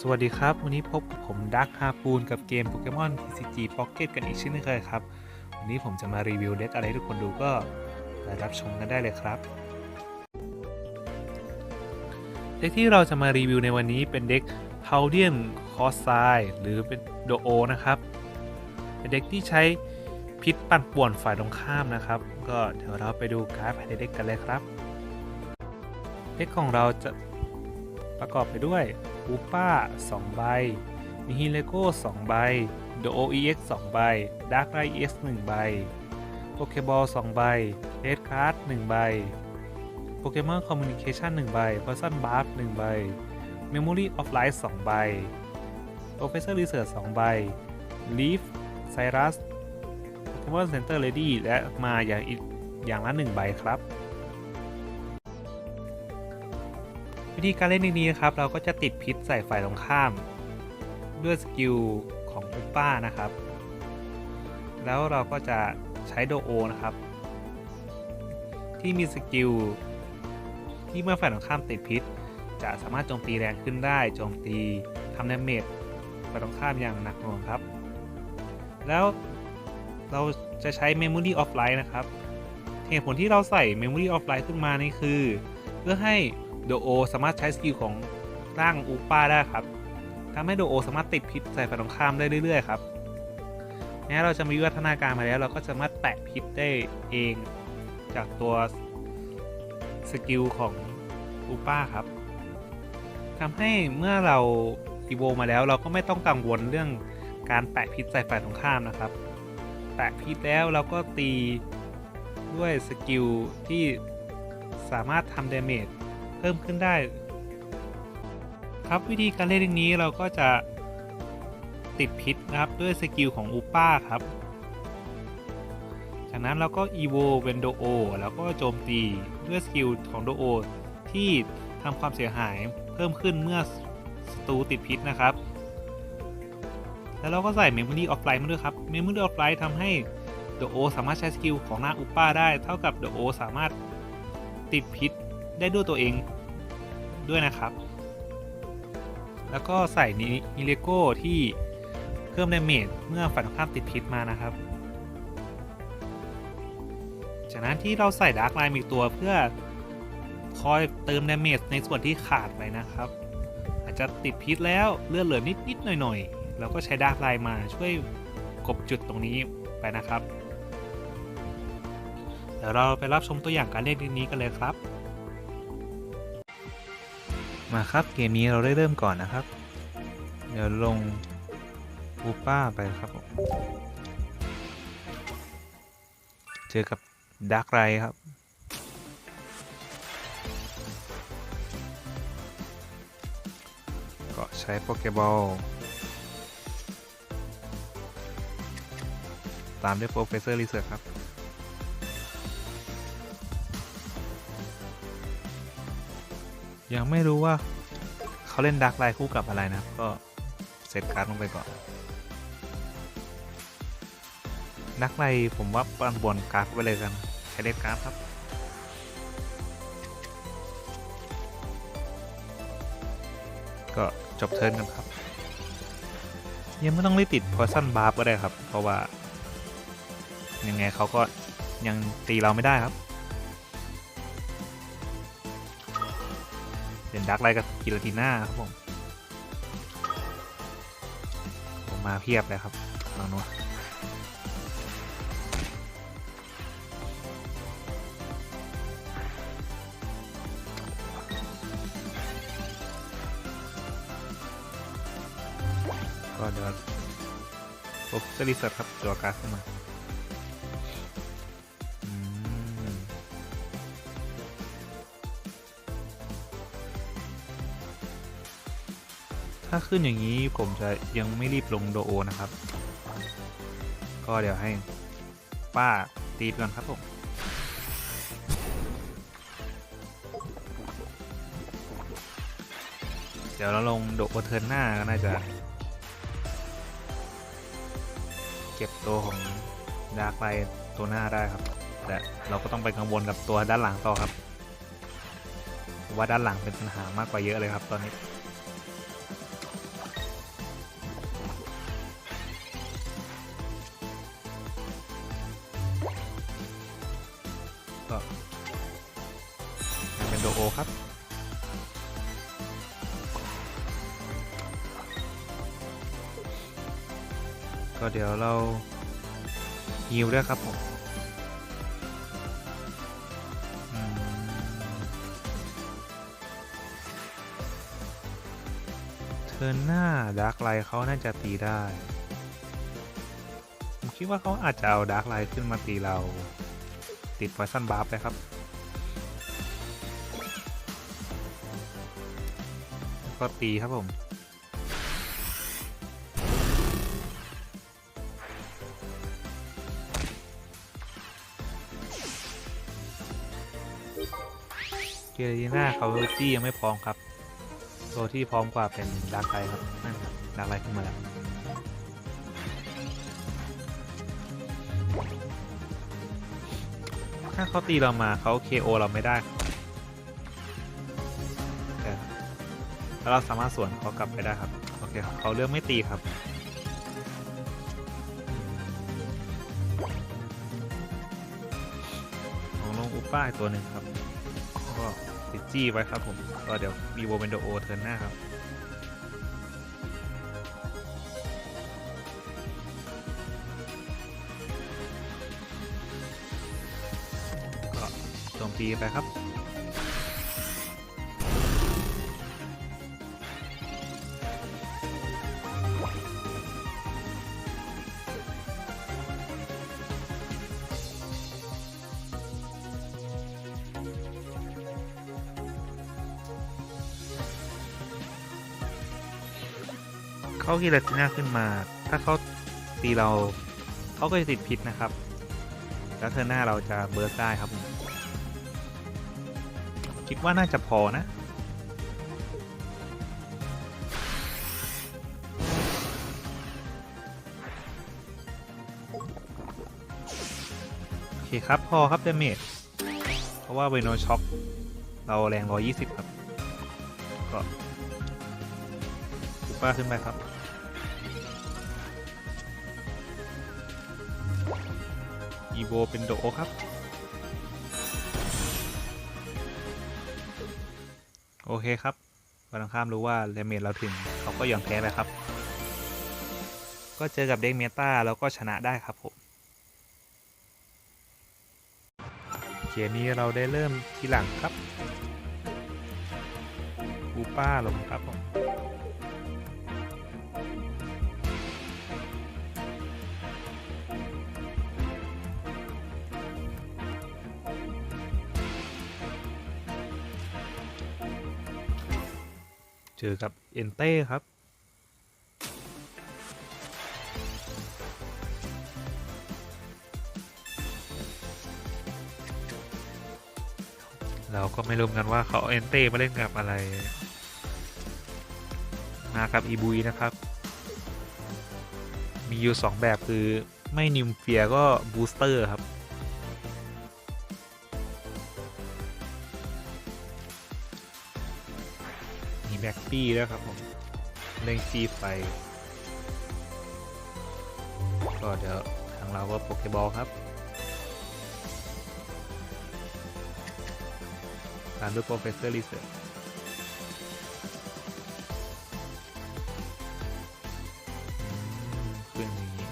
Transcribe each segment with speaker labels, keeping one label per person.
Speaker 1: สวัสดีครับ วันนี้พบกับผมดักฮาปูนกับเกมโปเกมอน TCG Pocket กันอีกเช่นเคยครับ วันนี้ผมจะมารีวิวเด็กอะไรทุกคนดูก็ไปรับชมกันได้เลยครับเด็กที่เราจะมารีวิวในวันนี้เป็นเด็ก p a u d i a n c o s s i หรือเป็นโดโอนะครับเป็นเด็กที่ใช้พิษปั่นป่วนฝ่ายตรงข้ามนะครับ ก็เดี๋ยวเราไปดูการ์ดภายในเด็กกันเลยครับ เด็กของเราจะประกอบไปด้วย ปูป้า 2 ใบ มีฮีเลโก้ 2 ใบ โดโอเอ็กซ์สองใบ ดาร์กไรเอ็กซ์หนึ่งใบ โปเกบอลสองใบเรดการ์ดหนึ่งใบ โปเกมอนคอมมูนิเคชันหนึ่งใบพอร์ซันบาร์ฟหนึ่งใบ เมมโมรี่ออฟไลท์สองใบ โปรเฟสเซอร์รีเสิร์ชสองใบ ลีฟ ไซรัส โปเกมอนเซ็นเตอร์เลดี้ และมาอย่างอีกอย่างละหนึ่งใบครับ วิธีการเล่นในนี้นะครับ เราก็จะติดพิษใส่ฝ่ายตรงข้าม ด้วยสกิลของอุปป้านะครับ แล้วเราก็จะใช้โดโอนะครับ ที่มีสกิลที่เมื่อฝ่ายตรงข้ามติดพิษ จะสามารถโจมตีแรงขึ้นได้โจมตีทำดาเมจฝ่ายตรงข้ามอย่างหนักหน่วงครับ แล้วเราจะใช้ Memory of Light นะครับ เหตุผลที่เราใส่ Memory of Light ขึ้นมานี่คือ เพื่อให้ โดโอสามารถใช้สกิลของร่างอูป้าได้ครับทำให้โดโอสามารถติดพิษใส่ฝ่ายตรงข้ามได้เรื่อยๆครับแม้เราจะมีวิวัฒนาการมาแล้วเราก็สามารถแตะพิษได้เองจากตัวสกิลของอูป้าครับทำให้เมื่อเราอีโวมาแล้วเราก็ไม่ต้องกังวลเรื่องการแปะพิษใส่ฝ่ายตรงข้ามนะครับ แปะพิษแล้วเราก็ตีด้วยสกิลที่สามารถทำเดเมจ เพิ่มขึ้นได้ ครับวิธีการเล่นอย่างนี้เราก็จะติดพิษนะครับด้วยสกิลของอูป้าครับ จากนั้นเราก็อีโวเป็นโดโอแล้วก็โจมตีด้วยสกิลของโดโอที่ทำความเสียหายเพิ่มขึ้นเมื่อศัตรูติดพิษนะครับ แล้วเราก็ใส่ Memory of Light มาด้วยครับ Memory of Light ทำให้โดโอสามารถใช้สกิลของนาอุป้าได้ เท่ากับโดโอสามารถติดพิษได้ด้วยตัวเอง ด้วยนะครับ แล้วก็ใส่นิเลโก้ที่เพิ่มดาเมจเมื่อฝ่ายตรงข้ามติดพิษมานะครับ จากนั้นที่เราใส่ดาร์กไลน์อีกตัวเพื่อคอยเติมดาเมจในส่วนที่ขาดไปนะครับ อาจจะติดพิษแล้วเลือดเหลือนิดนิดหน่อยหน่อยๆเราก็ใช้ดาร์กไลน์มาช่วยกบจุดตรงนี้ไปนะครับเดี๋ยวเราไปรับชมตัวอย่างการเล่นนี้กันเลยครับ มาครับเกมนี้เราได้เริ่มก่อนนะครับ เดี๋ยวลงบูป้าไปครับผมเจอกับดักไรครับ ก็ใช้โปเกบอลตามด้วยโปรเฟสเซอร์รีเสิร์ชครับ ยังไม่รู้ว่าเขาเล่นดักไลน์คู่กับอะไรนะครับ ก็เซตการ์ดลงไปก่อนดักไลผมว่าปันบนการ์ดไปเลยกันใช้เล่นการ์ดครับก็จบเทิร์นกันครับ ยังไม่ต้องรีบติดพอสั้นบาร์ก็ได้ครับ เพราะว่า ยังไงเขาก็ยังตีเราไม่ได้ครับ เป็นดักไลกับกิลติน่าครับผมผมมาเพียบเลยครับลองดูก็เดี๋ยวโอ้จะรีเสิร์ครับตัวการ์ดขึ้นมา ถ้าขึ้นอย่างนี้ผมจะยังไม่รีบลงโดโอนะครับ ก็เดี๋ยวให้ป้าตีก่อนครับผมเดี๋ยวเราลงโดโอเทิร์นหน้าก็น่าจะ เก็บตัวของดาร์กไลตัวหน้าได้ครับ แต่เราก็ต้องไปกังวลกับตัวด้านหลังต่อครับ ว่าด้านหลังเป็นปัญหามากกว่าเยอะเลยครับตอนนี้ ก็เป็นโดโอครับก็เดี๋ยวเราฮิวด้วยครับผมเทิร์นหน้าดาร์กไลท์เขาน่าจะตีได้ ผมคิดว่าเขาอาจจะเอาดาร์กไลท์ขึ้นมาตีเรา ติดไวซันบาร์ไปครับ ก็ตีครับผมเกเรน่าเขาจี้ยังไม่พร้อมครับ ตัวที่พร้อมกว่าเป็นดาร์กไลครับนั่นครับดาร์กไลขึ้นมาแล้ว ถ้าเขาตีเรามาเขา KO เราไม่ได้ครับแต่แล้วเราสามารถสวนเขากลับไปได้ครับ โอเคครับเขาเลือกไม่ตีครับ ของลงอุปป้าอีกตัวหนึ่งครับ ก็ติดจี้ไว้ครับผม ก็เดี๋ยวมีโบเป็นโดโอเทิร์นหน้าครับ ตีไปครับ เขากีฬาติน่าขึ้นมา ถ้าเขาตีเราเขาก็จะติดพิษนะครับ แล้วเธอหน้าเราจะเบิร์ได้ครับผม คิดว่าน่าจะพอนะ โอเคครับ พอครับเดเมจเพราะว่าเวโนช็อคเราแรง 120 ครับ ก็ปูป้าขึ้นไปครับอีโวเป็นโดครับ โอเคครับวันอังข้ามรู้ว่าเลเมดเราถึงเขาก็ยอมแพ้ไปครับ ก็เจอกับเด็กเมตาแล้วก็ชนะได้ครับผมเกมนี้เราได้เริ่มทีหลังครับ อูป้าลงครับผม อกับเอนเต้ครับเราก็ไม่รู้เหมือนกันว่าเขาเอาเอนเต้มาเล่นกับอะไร มากับอีบุยนะครับ มีอยู่ 2 แบบคือไม่นิมเฟียก็บูสเตอร์ครับ มีแบ็กปี้ด้วยครับผมเล่นซีไฟก็เดี๋ยวทางเราก็โปเกบอลครับตามด้วยโปรเฟสเซอร์รีเสิร์ชขึ้นอย่างนี้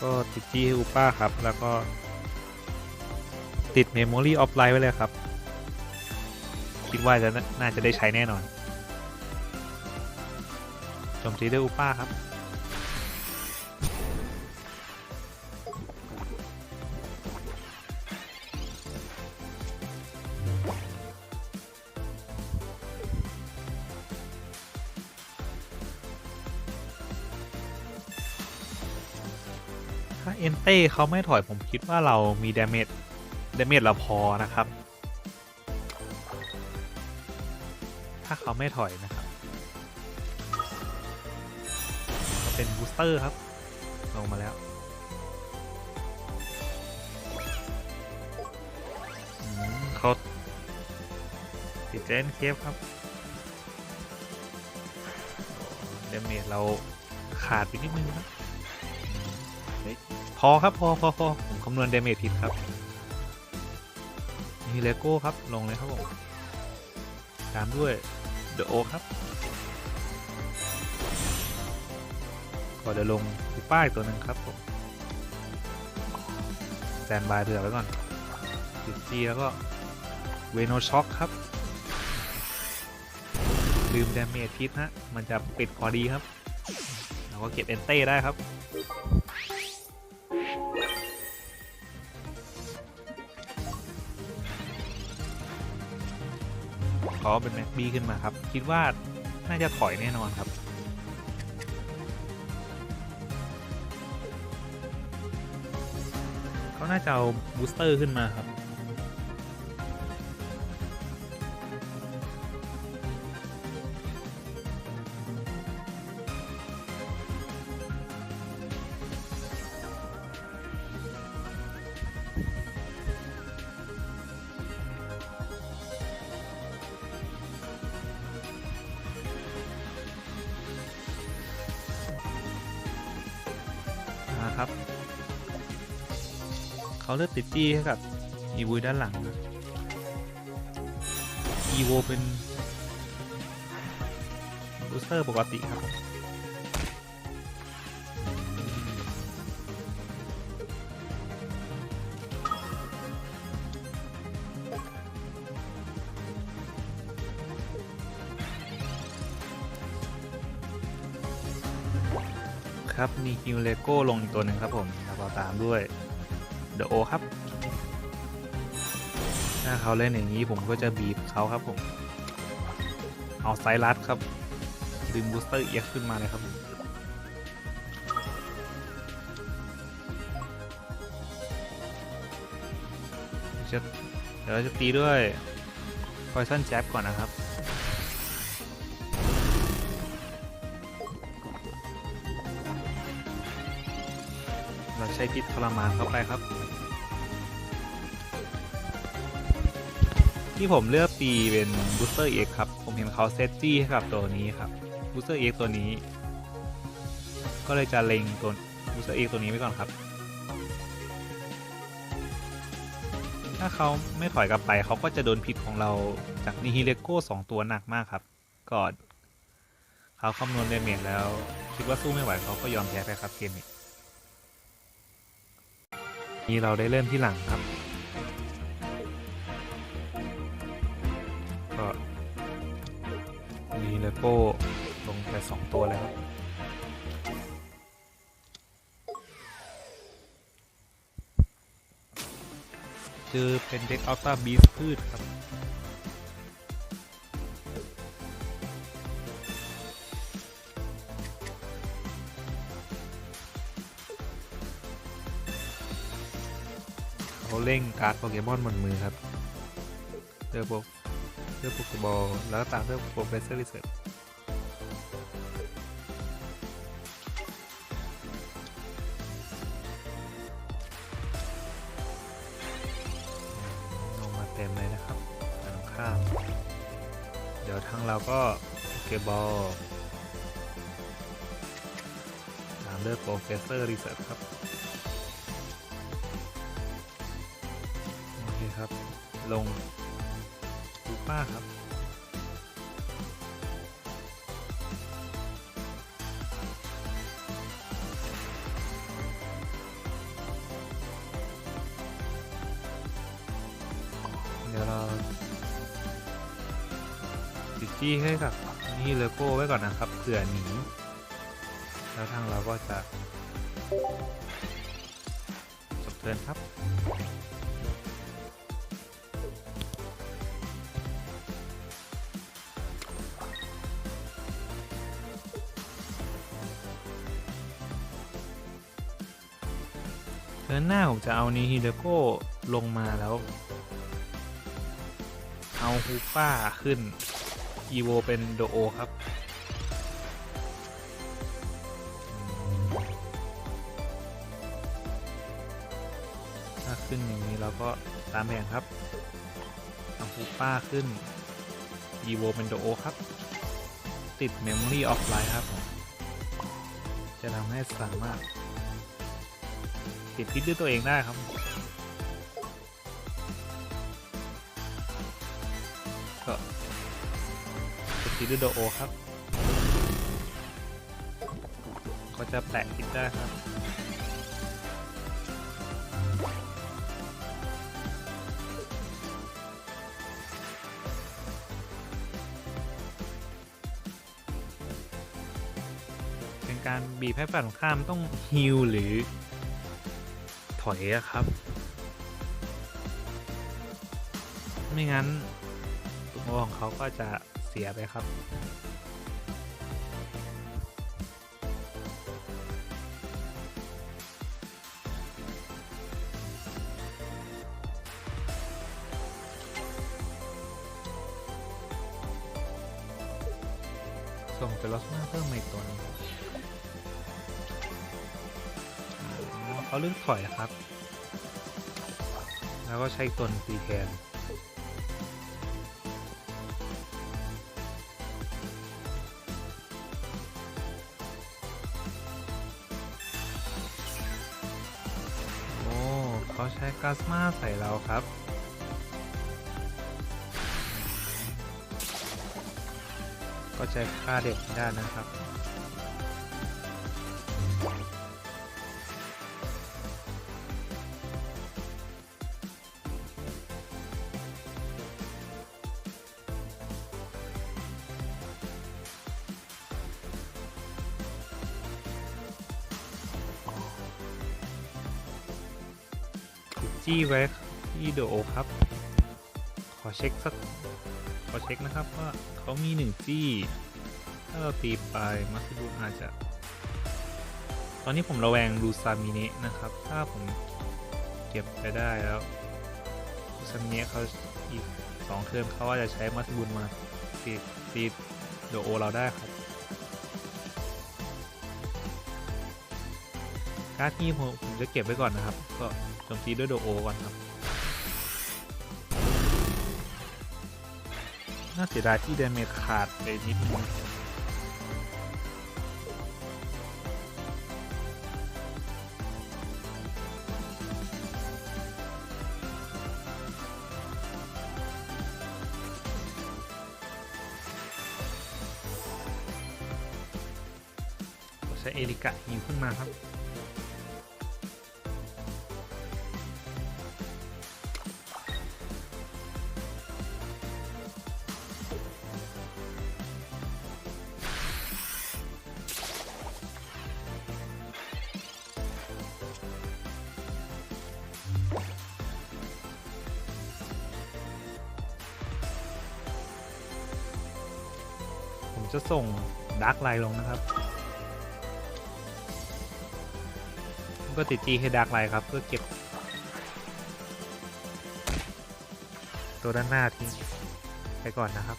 Speaker 1: ก็ติดจี้ให้อุป้าครับ แล้วก็ ติด Memory of Life ไว้เลยครับ คิดว่าจะน่าจะได้ใช้แน่นอนโจมตีด้วยอุป้าครับ ถ้าเอนเต้เขาไม่ถอยผมคิดว่าเรามีดาเมจ ดเมจเราพอนะครับ ถ้าเขาไม่ถอยนะครับเป็นบูสเตอร์ครับ ลงมาแล้วเขาติดเจนเคฟครับเดเมจเราขาดไปนิดนึงนะอครับ พอพอพอผมคำนวณเดเมจผิดครับ นี่เลโก้ครับ ลงเลยครับผม ตามด้วยเดอะโอครับก็เดี๋ยวลงอีป้ายตัวหนึ่งครับผมแซนบายเผื่อไว้ก่อนจิจีแล้วก็เวโนช็อคครับ ลืม d ดเมจพิษฮะ มันจะปิดพอดีครับ เราก็เก็บเอนเต้ได้ครับ ขอเป็นแม็กบี้ขึ้นมาครับ คิดว่าน่าจะถอยแน่นอนครับ เขาน่าจะเอาบูสเตอร์ขึ้นมาครับ จี้ให้กับอีวูด้านหลังนะอีโวเป็นบูสเตอร์ปกติครับครับ มีคิวเลโก้ลงอีกตัวหนึ่งครับผมแล้วก็ตามด้วย เดอะโอครับ ถ้าเขาเล่นอย่างนี้ผมก็จะบีบเขาครับผม เอาไซรัสครับดึงบูสเตอร์เอ็กขึ้นมาเลยครับผมจะเดี๋ยวเราจะตีด้วยพอยซันแจ็บก่อนนะครับ ช้พิษทรมานเข้าไปครับ ที่ผมเลือกตีเป็นบูสเตอร์เอ็กครับ ผมเห็นเขาเซตจี้ให้กับตัวนี้ครับบูสเตอร์เอ็กตัวนี้ ก็เลยจะเล็งตัวบูสเตอร์เอ็กตัวนี้ไว้ก่อนครับ ถ้าเขาไม่ถอยกลับไปเขาก็จะโดนพิษของเราจากนิฮิเลโก้สองตัวหนักมากครับก่อนเขาคำนวณเดเมจแล้ว คิดว่าสู้ไม่ไหวเขาก็ยอมแพ้ไปครับเกมนี้ นี่เราได้เริ่มที่หลังครับ ก็มีเลโก้ลงไปสองตัวแล้วคือเป็นเด็กอัลต้าบีสพืชครับ เร่งการ์ดโปเกมอนบนมือครับเลือโปเลือโปเกบอลแล้วก็ตามด้วยโปรเฟสเซอร์รีเสิร์ชลงมาเต็มเลยนะครับทางข้ามเดี๋ยวทางเราก็โปเกบอลตามด้วยโปรเฟสเซอร์รีเสิร์ชครับ ครับ ลงดูป้าครับ เดี๋ยวเราติดจี้ให้กับนี่เลโก้ไว้ก่อนนะครับเผื่อหนี แล้วทางเราก็จะจบเทินครับ น้าผมจะเอานี้ฮิเดโก้ลงมาแล้ว เอาฮูป้าขึ้น อีโวเป็นโดโอครับถ้าขึ้นอย่างนี้เราก็ตามแผนครับเอาฮูป้าขึ้น อีโวเป็นโดโอครับ ติด Memory of Life ครับ จะทำให้สามารถ ติดพิษด้วยตัวเองได้ครับ ก็ติดพิษด้วยโดโอครับ ก็จะแปะพิษได้ครับเป็นการบีบให้ฝ่ายตรงข้ามต้องฮิลหรือ ถอยอะครับ ไม่งั้นตัวของเขาก็จะเสียไปครับ ส่งเปลอสมาเพิ่มมาอีกตัวหนึง เขาเลือกถอยครับ แล้วก็ใช้ตัวตีแทนโอ้เขาใช้กาสมาใส่เราครับก็ใช้ค่าเด็กได้นะครับ จี้ไว้ที่โดโอครับ ขอเช็คสัก ขอเช็คนะครับว่าเขามีหนึ่งจี้ ถ้าเราตีไปมัสบูอาจจะ ตอนนี้ผมระแวงลูซามิเนะนะครับ ถ้าผมเก็บไปได้แล้วลูซามิเนะเขาอีกสองเทิร์นเขาว่าจะใช้มัสบูมาตีตีโดโอเราได้ครับ การ์ดที่ผมผมจะเก็บไว้ก่อนนะครับ ก็โจมตีด้วยโดโอก่อนครับ น่าเสียดายที่เดเมจขาดไปนิดนึงใช้เอริกะฮิวขึ้นมาครับ จะส่งดาร์กไลน์ลงนะครับก็ติดจีให้ดาร์กไลน์ครับเพื่อเก็บ ตัวด้านหน้าทิ้งไปก่อนนะครับ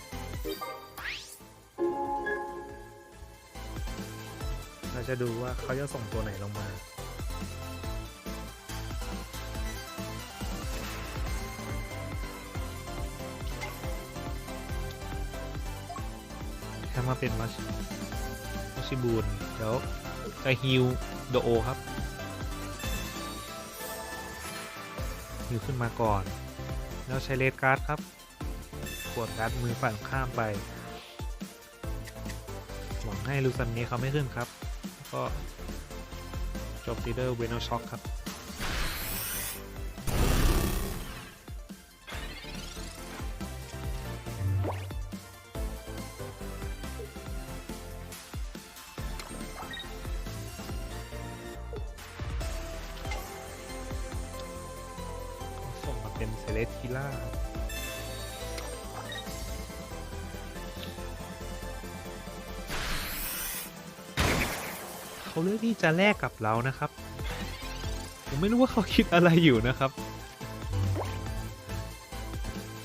Speaker 1: เราจะดูว่าเขาจะส่งตัวไหนลงมา มาเป็นมัชมัชิบูนเดี๋ยวจะฮิวโดโอครับฮิวขึ้นมาก่อน แล้วใช้เลดการ์ดครับกดการ์ดมือฝั่งข้ามไป หวังให้ลูซันนี้เขาไม่ขึ้นครับ ก็จบตีเดอร์เวนอช็อคครับ เป็นเซเลสทิล่าเขาเลือกที่จะแลกกับเรานะครับ ผมไม่รู้ว่าเขาคิดอะไรอยู่นะครับ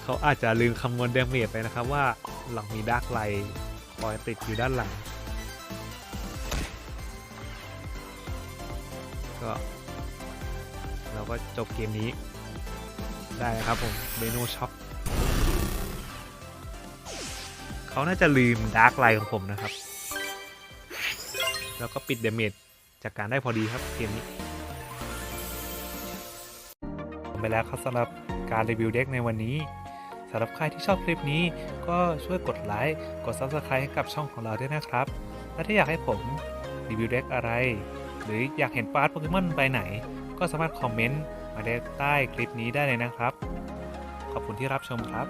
Speaker 1: เขาอาจจะลืมคำนวณเดเมจไปนะครับว่าหลังมีดาร์กไลท์คอยติดอยู่ด้านหลัง ก็ เราก็จบเกมนี้ ได้ครับผมเมนูช็อปเขาน่าจะลืมดาร์กไลน์ของผมนะครับ แล้วก็ปิดเดเมจจากการได้พอดีครับเกมนี้ไปแล้วครับสำหรับการรีวิวเด็กในวันนี้สำหรับใครที่ชอบคลิปนี้ก็ช่วยกดไลค์กด Subscribe ให้กับช่องของเราด้วยนะครับ และถ้าอยากให้ผมรีวิวเด็กอะไร หรืออยากเห็นปาร์ตโปเกมอนไปไหน ก็สามารถคอมเมนต์ มาได้ใต้คลิปนี้ได้เลยนะครับ ขอบคุณที่รับชมครับ